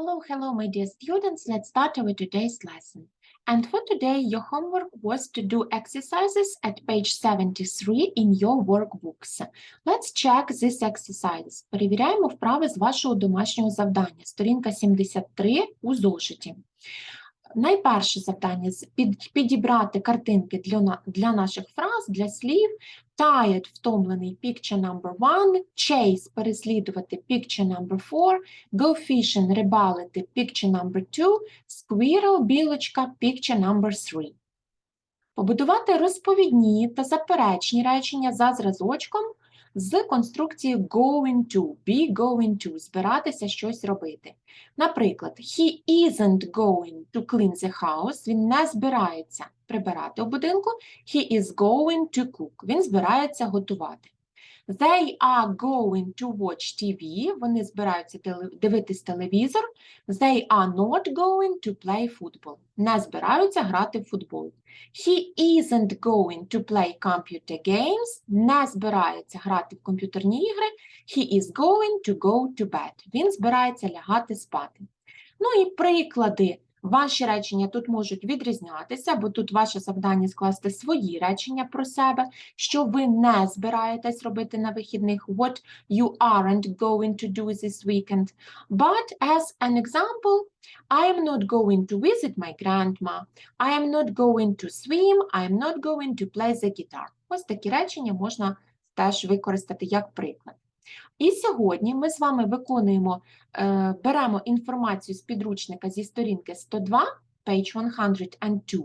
Hello, hello, my dear students. Let's start with today's lesson. And for today, your homework was to do exercises at page 73 in your workbooks. Let's check these exercises. Перевіряємо вправи з вашого домашнього завдання. Сторінка 73 у зошиті. Найперше завдання підібрати картинки для, наших фраз, для слів. Tired – втомлений picture number one, chase – переслідувати picture number four, go fishing – рибалити picture number two, squirrel – білочка picture number three. Побудувати розповідні та заперечні речення за зразочком з конструкції going to, be going to, збиратися щось робити. Наприклад, he isn't going to clean the house, він не збирається прибирати у будинку, he is going to cook, він збирається готувати. They are going to watch TV, вони збираються дивитись телевізор. They are not going to play football, не збираються грати в футбол. He isn't going to play computer games, не збирається грати в комп'ютерні ігри. He is going to go to bed, він збирається лягати спати. Ну і приклади. Ваші речення тут можуть відрізнятися, бо тут ваше завдання скласти свої речення про себе, що ви не збираєтесь робити на вихідних, what you aren't going to do this weekend. But as an example, I am not going to visit my grandma, I am not going to swim, I am not going to play the guitar. Ось такі речення можна теж використати як приклад. І сьогодні ми з вами виконуємо, е, беремо інформацію з підручника зі сторінки 102, page 102.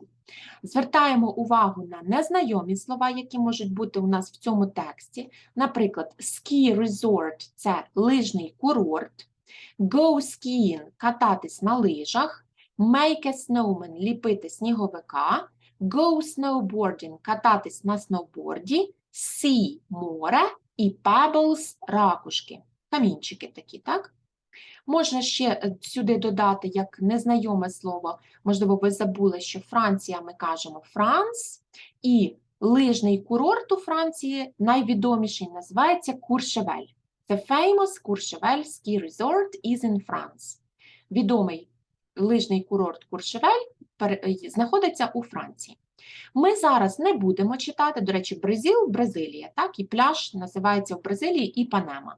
Звертаємо увагу на незнайомі слова, які можуть бути у нас в цьому тексті. Наприклад, ski resort – це лижний курорт, go skiing – кататись на лижах, make a snowman – ліпити сніговика, go snowboarding – кататись на сноуборді, sea – море і pebbles – ракушки, камінчики такі, так? Можна ще е, сюди додати як незнайоме слово, можливо, ви забули, що Франція ми кажемо Франс, і лижний курорт у Франції найвідоміший називається Куршевель. The famous Courchevel ski resort is in France. Відомий лижний курорт Куршевель знаходиться у Франції. Ми зараз не будемо читати, до речі, Бразил, Бразилія, так, і пляж називається в Бразилії Іпанема.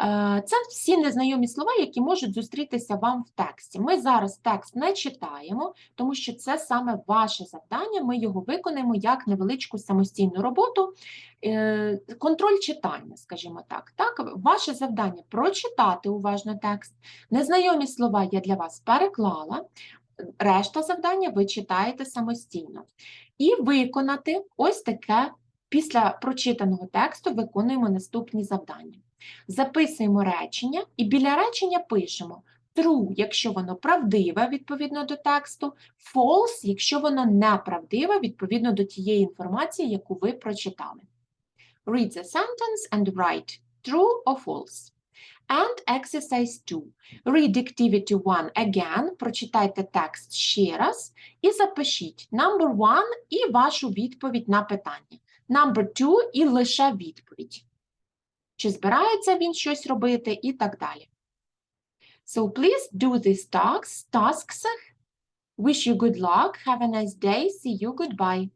Е, Це всі незнайомі слова, які можуть зустрітися вам в тексті. Ми зараз текст не читаємо, тому що це саме ваше завдання. Ми його виконаємо як невеличку самостійну роботу, е, контроль читання, скажімо так. Так, ваше завдання прочитати уважно текст. Незнайомі слова я для вас переклала. Решта завдання ви читаєте самостійно. І виконати ось таке після прочитаного тексту виконуємо наступні завдання. Записуємо речення і біля речення пишемо true, якщо воно правдиве відповідно до тексту, false, якщо воно неправдиве відповідно до тієї інформації, яку ви прочитали. Read the sentence and write true or false. And exercise 2. Read activity 1 again, прочитайте текст ще раз і запишіть number 1 і вашу відповідь на питання. Number 2 і лише відповідь чи збирається він щось робити і так далі. So please do these tasks. tasks. Wish you good luck. Have a nice day. See you. Goodbye.